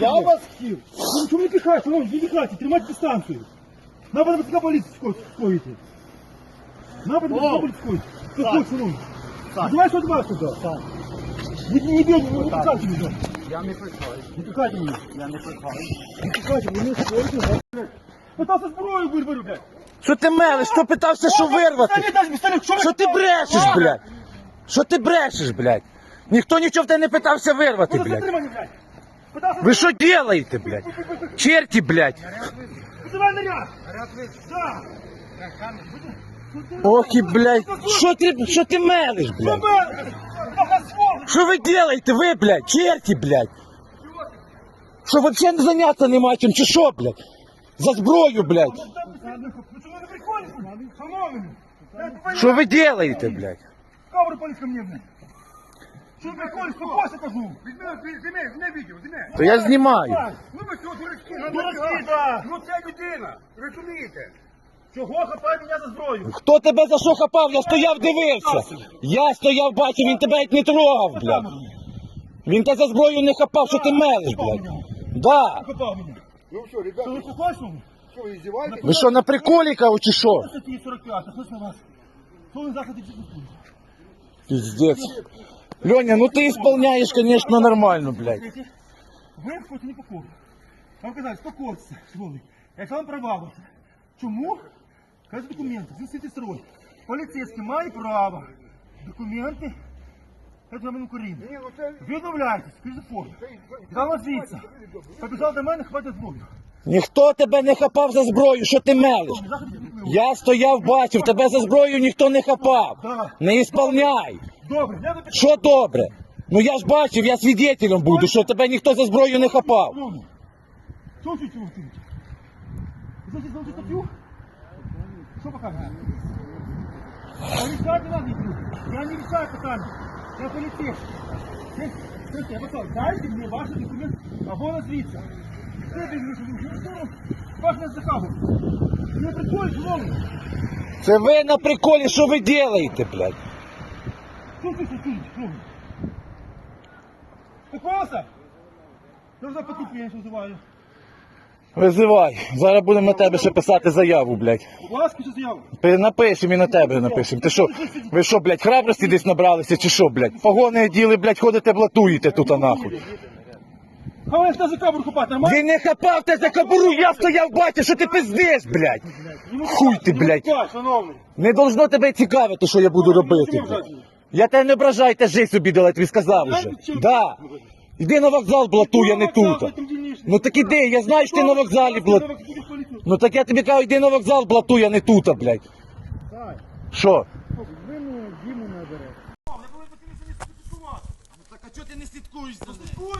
Я вас хотів. Ну чому не пихаєш, шановні, не пихайте, тримайте дистанцію. Напад на працівника поліції скоїти. Напад на працівника О! поліції скоїти. Так. скоїть, шановні? Так. Давай, що вас туди. Не, не бей, не Так. пихайте меня. Я не пихаю. Не пихайте меня. Я не пихаю. Не пихайте, вы не скоїте. Пытался зброю вирвати, блядь. Що ти мелиш? Хто питався, що вирвати? Пістолет, дай пістолет, що ви Що ти брешеш, блядь? Що ти брешеш, блядь? Ніхто нічого в тебе не питався вирвати, Куда блядь. затримані, блядь? Пытался... Ви що делаєте, блядь? Черті, блядь. Вызывай наряд. Да. Ох і, блядь. Що ти, що ти мелиш, блядь? Чтобы... Богослов. Що ви делаєте, ви, блядь? Черті, блядь. Що взагалі не заняться нема чим, чи що, блядь? За зброю, блядь. Ну что, вы на приколе? Шановні. Я Що ви делаєте, блядь? Камеру поліз ко мне, блядь. Що ви приколі, спокойся, кажу. Зіме, зіме відео, зіме. То я знімаю. Ну ви що, дурачки? Дурачки, да. Ну це людина, розумієте? Чого хапає мене за зброю? Хто тебе за що хапав? Я стояв, дивився. Я стояв, бачив, він тебе не трогав, блядь. Він тебе за зброю не хапав, що ти мелиш, блядь. Да. Хапав мене. Ну що, Що ви ребята, покойся? що ви? Ви що, на приколі, кажу, чи що? Статті 45, хтось на вас. Хто на заході фізкультури? Леня, ну ты исполняешь, конечно, нормально, блядь. Ви хочете не покору. Вам казали, спокойтеся, шановні. Як вам права ваші. Чому? Кажуть документи, зустріти строй. Поліцейський має право. Документи. Це громадян України. Ні, ну це... Відмовляйтесь, скажіть форму. Звідси. Побіжав до мене, хватить зброю. Ніхто тебе не хапав за зброю, що ти мелиш? Я стояв, бачив, тебе за зброю ніхто не хапав. Не ісполняй. Добре, я до Що добре? Ну я ж бачив, я свідетелем буду, що тебе ніхто за зброю не хапав. Що чуєте? Ви хочете знати статтю? Що показує? Решайте надо, Я не решаю питання. Я поліцейський. Це- це- це, Я сказав, дайте мені ваші документи або назвіться. Це ти що ваш не цікаво. Не шановні. Це ви на приколі, що ви делаєте, блядь? Що ти тут чуєш. Я вже потупленіше визиваю. Визивай. Зараз будемо на тебе ще писати заяву, блядь. Ласка, що заяву. Напишемо і на тебе напишемо. Ти що, ви що, блядь, храбрості десь набралися, чи що, блядь? Погони діли, блядь, ходите, блатуєте тут, а нахуй. Хавай за камеру купати, нормально? Він не хапав тебе за кобуру, я стояв, бачив, що ти пиздиш, блядь. Хуй ти, блядь. Не должно тебе цікавити, що я буду робити. блядь. Я тебе не ображаю, ти життя собі дала, я тобі сказав уже. Да. Іди на вокзал блатуй, а не тут. Ну так іди, я знаю, що ти на вокзалі блатуй. Ну так я тобі кажу, іди на вокзал блатуй, а не тут, блядь. Що? Так а чого ти не слідкуєш за ним?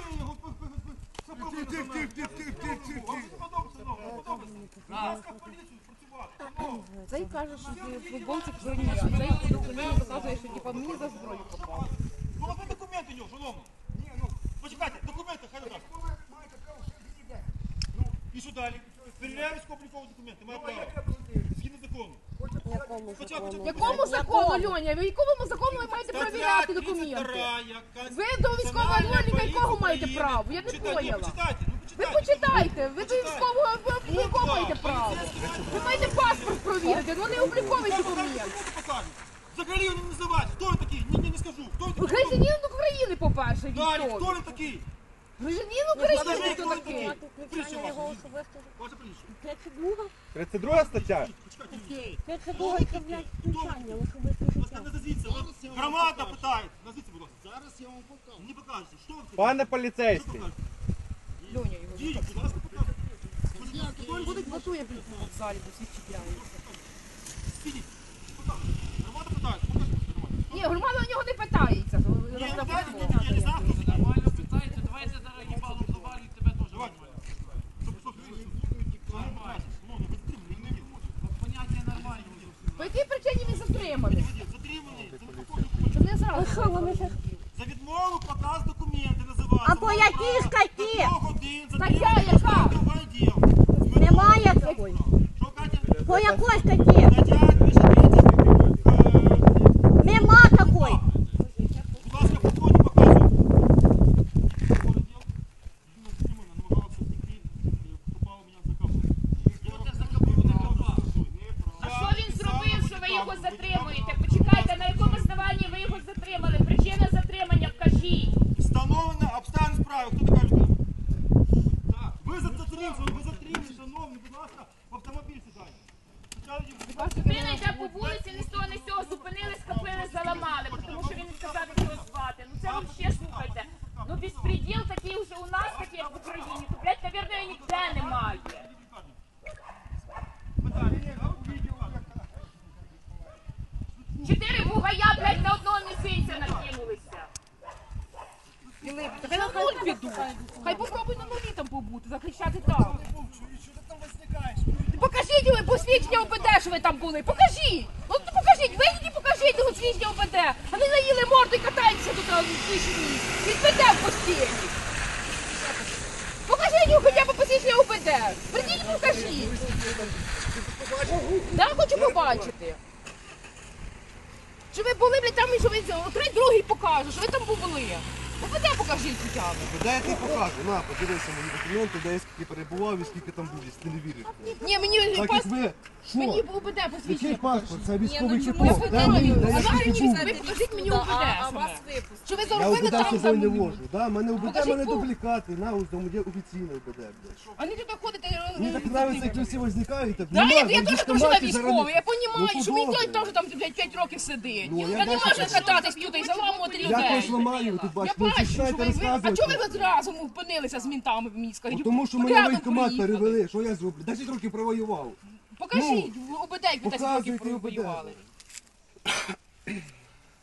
Цей каже, що ти футболці броні, а цей документ показує, що типа мені за зброю попав. Ну, от документи у нього, шановний. ну, Почекайте, документи, хай дасть. Ну, і що далі? Перевіряємо військово-облікові документи, має право. Згідно закону. Початку, Якому закону, Льоня? Ви якому закону ви маєте перевіряти документи? Ви до військового роліка якого маєте право? Я не поняла. Почитайте, ну Ви почитайте. почитайте, ви до військового ви якого маєте право? Ви маєте паспорт ну не обліковий документ. Документи. Взагалі вони не називають. Хто ви такий? Ні, ні, не скажу. Хто ви такий? Гражданин України, по-перше, Далі, хто військовий. ви такий? Гражданин України хто хто ви такий? Прізвище ваше. Прізвище. 32 стаття. Блядь, Вас не назвіться. Вас Громада питає. Назвіться, будь ласка. Зараз я вам покажу. Мені покажете. Що ви Пане Що поліцейський, покажете? Льоня його. Дії, будь ласка, покажете. Він блатує блядь, на вокзалі, бо всі чіпляють. Скиніть. Громада питає. Покажіть. Громада. Ні, громада на нього не питається. Ні, ну, дайте, прикол. я не знаю, хто це. Нормально питаєте, давайте зараз їбало завалю тебе теж нормально. Щоб- щоб- Нормально. Ну, ви затримані, не вірю. Поняття нормальне. По якій причині він затриманий? Затримані. За відмову- Що не зразу? За відмову показ документи називається. А по якій статті? Стаття яка? Немає такої. Що, Катя? По якій статті? Стаття 230. Е, Нема такої. Будь ласка, по ході показуйте. Другий діл. Людина затримана затримали, ви затримали, шановні, будь ласка, в автомобіль сідайте. Почали їх- Людина йде по вулиці, ні з того, ні з цього зупинились, капили, заламали, тому що він не сказав, як його звати. Ну це взагалі, слухайте. Ну безпреділ такий вже у нас, такий, як в Україні, то, блядь, навірно, ніде немає. Чотири бугая, блядь, на одного місяця накинулися. Хай на нуль підуть. Хай попробуй на нулі там побути, захищати там. Ви ОПД, що ви там були. Покажіть. Ну покажіть, вийдіть і покажіть посвідчення ОПД. А не наїли морду і катаєтеся тут а, в тишині. Відведе в постілі. Покажіть йому хоча б посвідчення ОПД. Прийдіть і покажіть. Да, хочу побачити. Що ви були, блядь, там і що ви окрей другий покаже, що ви там були. ОПД покажіть хоча б. Де я тобі покажу? На, подивися мої документи, де я скільки перебував і скільки там був, якщо ти не віриш. Ні, мені Так пас... як ви, мені що? ОПД Який посвідчення. паспорт? Це військовий Я квиток. Де мені? Де я мені ви покажіть мені саме. Що ви Я заробили УБД з там собою не мною? вожу. Да, мене УБД, Покажіть мене кого. дублікати. На, ось там є офіційне УБД, блядь. А не туди ходите. Мені так подобається, як ви всі возникають. Так, Да, я, я теж прожила військовий, я Ну, розумію, що мій дядь теж там блядь, 5 років сидить. Ну, я я не бачу, можу що- кататись тут і заламувати Я когось людей. ламаю, тут бачите, що ви, ви... А чого ви разом опинилися з мінтами, ви мені скажіть? Ну, Тому що мене Рядом воєнкомат приїхали. перевели. Що я зроблю? 10 років провоював. Покажіть, ОБД, як ви 10 років ОБД. провоювали.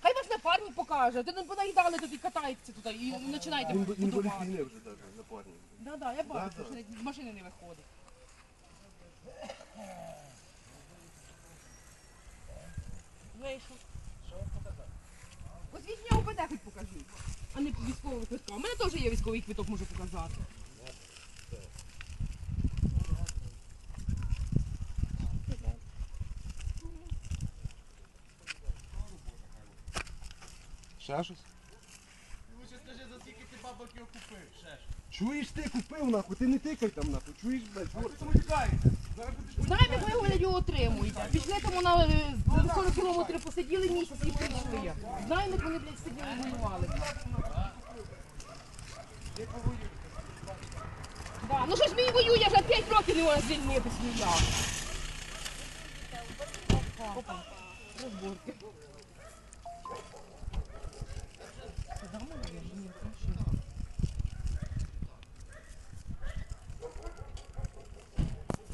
Хай ваш напарник покаже, ти не понаїдали тут і катаєтеся тут і починаєте Він інвалід будувати. вже навіть напарник. Да, да, я бачу, що машини не виходить. Вийшов. Посвідчення ОПД хоч покажіть, а не військового квитка. У мене теж є військовий квиток, можу показати. Ще щось? Скажи, за скільки ти бабок його купив? Чуєш ти купив нахуй, ти не тикай там нахуй, чуєш, блядь, чорт. Знаєте, як ви його отримуєте? Пішли тому на е, 40 кілометрів посиділи місяць і прийшли. Знаєте, як вони, блядь, сиділи і воювали. Да, ну що ж мені воює, я вже 5 років не можу звільнити ніяк. Розборки.